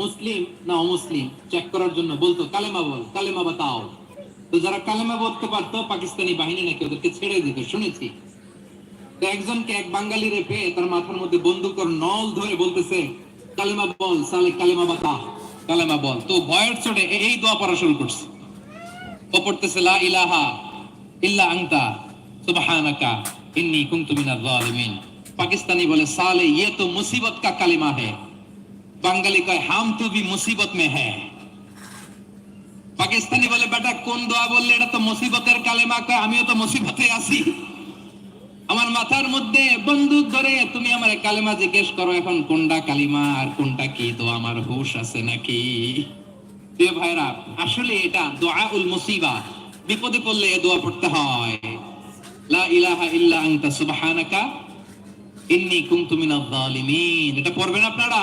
মুসলিম না অমুসলিম? চেক করার জন্য বলতো, কালেমা বল, কালেমা বা তাও তো যারা কালেমা বলতে পারতো, পাকিস্তানি বাহিনী নাকি ওদেরকে ছেড়ে দিত, শুনেছি। তো একজনকে এক বাঙালি রেপে তার মাথার মধ্যে বন্দুক নল ধরে বলতেছে, কালেমা বল, সালে কালেমা বা তাহ কালেমা বল। তো ভয়ের চোটে এই দোয়া পড়া শুরু করছে। ও পড়তেছে, লা ইলাহা ইল্লা আংতা সুবহানাকা ইন্নি কুনতু মিনাজ জালিমিন পাকিস্তানি বলে, সালে ইয়ে তো মুসিবত কা কালিমা হ্যায় বাঙালি কয়, হাম তো ভি মুসিবত মে হ্যায়। পাকিস্তানি বলে, বেটা, কোন দোয়া বললে এটা তো মুসিবতের কালেমা? কয়, আমিও তো মুসিবতে আছি। আমার মাথার মধ্যে বন্দুক ধরে, তুমি আমার কালেমা জিজ্ঞেস করো, এখন কোনটা কালিমা আর কোনটা কি? তো আমার হুশ আছে নাকি? প্রিয় ভাইরা আসলে এটা দোয়া উল মুসিবা। বিপদে পড়লে দোয়া পড়তে হয়। লা ইলাহা ইল্লা আনতা, সুবহানাকা, ইন্নী কুনতু মিনাজ জালিমিন এটা পড়বেন আপনারা।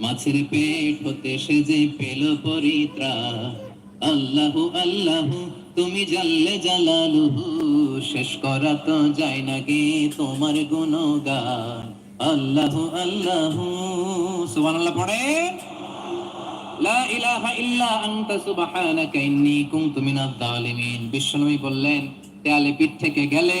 মাছের পেট হতে সে যে পেল পরিত্রা। আল্লাহু আল্লাহু, তুমি জাল্লে জালালুহু, শেষ করা তো যায় না গে তোমার গুণগান। আল্লাহু আল্লাহু, সুবহানাল্লাহ পড়ে। লা ইলাহা ইল্লা আনতা সুবহানাকা ইন্নী কুনতু মিনাজ জালিমিন বিশ্বনবী বললেন দেয়ালে পিঠ থেকে গেলে